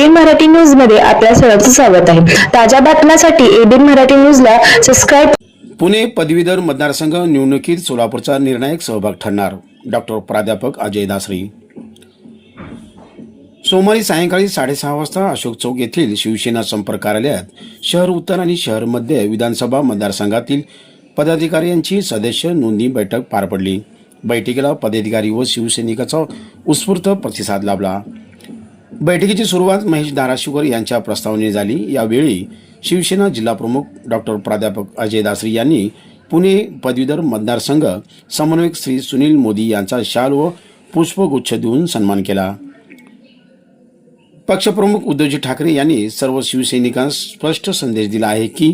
ABN Marathi न्यूजमध्ये आपल्या सर्वांचं स्वागत आहे. ताज्या बातम्यांसाठी एबीएन मराठी न्यूजला सबस्क्राईब पुणे पदवीधर मतदारसंघ निवडणुकीत सोलापूरचा निर्णायक सहभाग ठरणार. डॉक्टर प्राध्यापक अजय दासरी. सोमवारी सायंकाळी साडेसहा वाजता अशोक चौक येथील शिवसेना संपर्क कार्यालयात शहर उत्तर आणि शहर मध्य विधानसभा मतदारसंघातील पदाधिकाऱ्यांची सदस्य नोंदणी बैठक पार पडली. बैठकीला पदाधिकारी व शिवसैनिकाचा उत्स्फूर्त प्रतिसाद लाभला. बैठकीची सुरुवात महेश धाराशिवकर यांच्या प्रस्तावने झाली. यावेळी शिवसेना जिल्हाप्रमुख डॉक्टर प्राध्यापक अजय दासरी यांनी पुणे पदवीधर मतदारसंघ समन्वयक श्री सुनील मोदी यांचा शाल व पुष्पगुच्छ देऊन सन्मान केला. पक्षप्रमुख उद्धवजी ठाकरे यांनी सर्व शिवसैनिकांना स्पष्ट संदेश दिला आहे की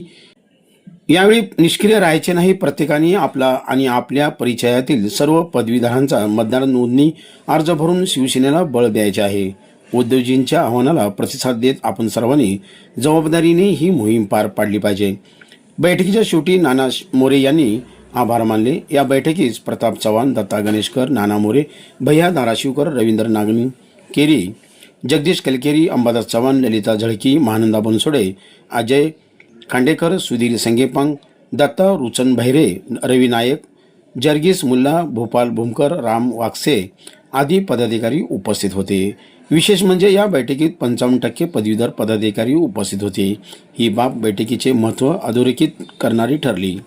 यावेळी निष्क्रिय राहायचे नाही. प्रत्येकाने आपला आणि आपल्या परिचयातील सर्व पदवीधरांचा मतदार नोंदणी अर्ज भरून शिवसेनेला बळ द्यायचे आहे. उद्धवजींच्या आव्हानाला प्रतिसाद देत आपण सर्वांनी जबाबदारीने ही मोहीम पार पाडली पाहिजे. बैठकीच्या शेवटी नाना मोरे यांनी आभार मानले. या बैठकीस प्रताप चव्हाण दत्ता गणेशकर नाना मोरे भैया धाराशिवकर रवींद्र नागनी केरी जगदीश कलकेरी अंबादास चव्हाण ललिता झळकी महानंदा बनसोडे अजय खांडेकर सुधीर संगेपांग दत्ता रुचन भैरे रवी नायक जर्गीस मुल्ला भोपाल भूमकर राम वाक्से आदी पदाधिकारी उपस्थित होते. विशेष म्हणजे या बैठकीत पंचावन्न टक्के पदवीधर पदाधिकारी उपस्थित होते. ही बाब बैठकीचे महत्त्व अधोरेखित करणारी ठरली.